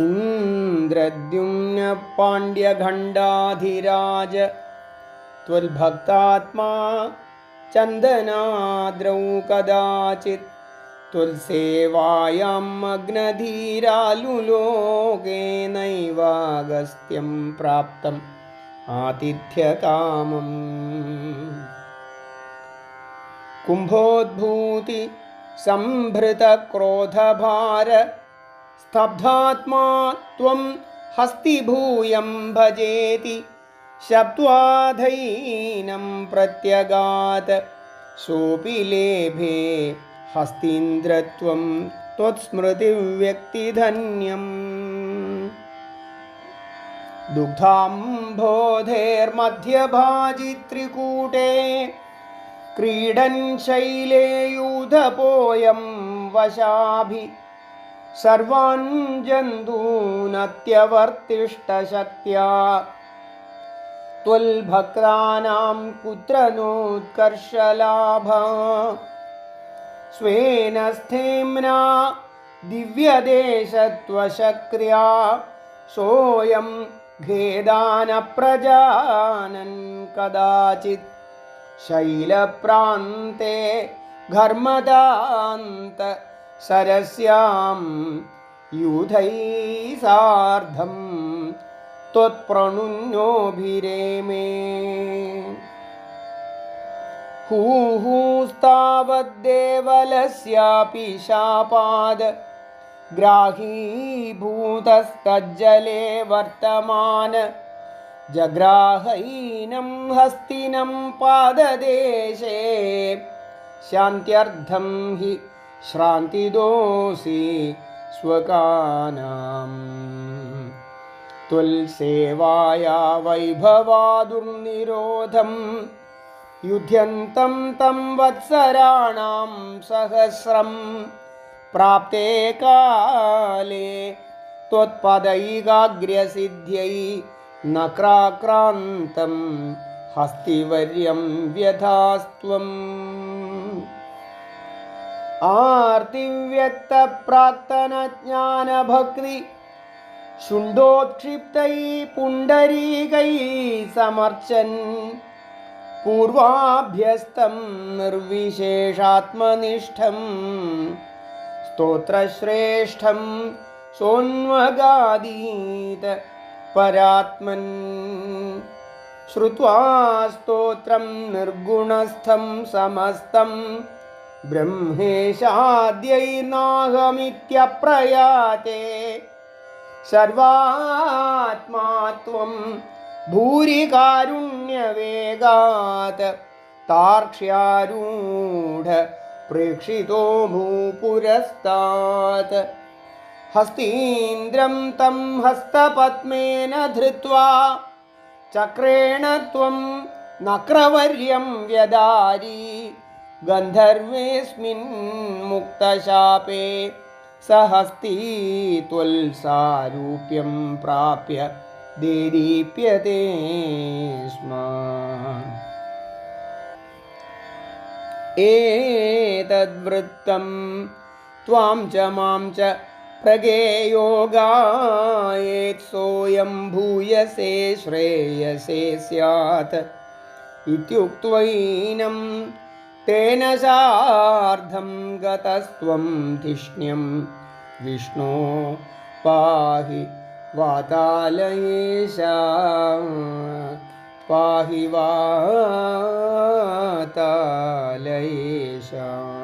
इन्द्रद्युम्नपाण्ड्यखण्डाधिराज त्वल्भक्तात्मा चन्दनाद्रौ कदाचित् त्वल्सेवायां मग्नधीरालुलोकेनैवागस्त्यं प्राप्तम् आतिथ्यकामम्। कुम्भोद्भूति सम्भृतक्रोधभार स्तब्धात्मा त्वं हस्तिभूयं भजेति शब्द्वाधैनं प्रत्यगात् सोऽपि लेभे हस्तीन्द्रत्वं त्वत्स्मृतिव्यक्तिधन्यम् दुग्धाम्भोधेर्मध्यभाजित्रिकूटे क्रीडन् शैले यूधपोऽयं वशाभि सर्वान् जन्तूनत्यवर्तिष्ठशक्त्या त्वल्भक्तानां कुत्र नोत्कर्षलाभ स्वेन स्थेम्ना दिव्यदेशत्वशक्रिया सोऽयं घेदानप्रजानन् कदाचित् शैलप्रान्ते घर्मदान्त सरस्यां यूथैः सार्धं त्वत्प्रणुन्योभिरेमे हूहूस्तावद्देवलस्यापि शापाद ग्राहीभूतस्तज्जले वर्तमान जग्राहैनं हस्तिनं पाददेशे शान्त्यर्थं हि श्रान्तिदोषि स्वकानाम् त्वल्सेवाया वैभवादुर्निरोधं युध्यन्तं तं वत्सराणां सहस्रं प्राप्ते काले त्वत्पदैकाग्र्यसिद्ध्यै नक्राक्रान्तं हस्तिवर्यं व्यधास्त्वम् आर्तिव्यक्तप्राक्तनज्ञानभक्ति शुण्डोत्क्षिप्तैः पुण्डरीकैः समर्चन् पूर्वाभ्यस्तं निर्विशेषात्मनिष्ठं स्तोत्रश्रेष्ठं सोन्वगादीत परात्मन्। श्रुत्वा स्तोत्रं निर्गुणस्थं समस्तं ബ്രഹ്മേഷാദ്യൈനാഹമിത്യപ്രയാതെ സർവാത്മാത്വം ഭൂരികാരുണ്യവേഗാത് താർക്ഷ്യാരൂഢ പ്രേക്ഷിതോ ഭൂപുരസ്താത് ഹസ്തീന്ദ്രം തം ഹസ്തപത്മേന ധൃത്വാ ചക്രേണ ത്വം നക്രവർയം വ്യദാരീ व्यदारी गन्धर्वेऽस्मिन् मुक्तशापे स हस्ती त्वल्सारूप्यं प्राप्य देदीप्यते स्म। एतद्वृत्तं त्वां च मां च प्रगेयोगायेत् सोऽयं भूयसे श्रेयसे स्यात् इत्युक्त्वैनं तेन सार्धं गतस्त्वं धिष्ण्यं। विष्णो पाहि वातालयेशा। पाहि वातालयेशा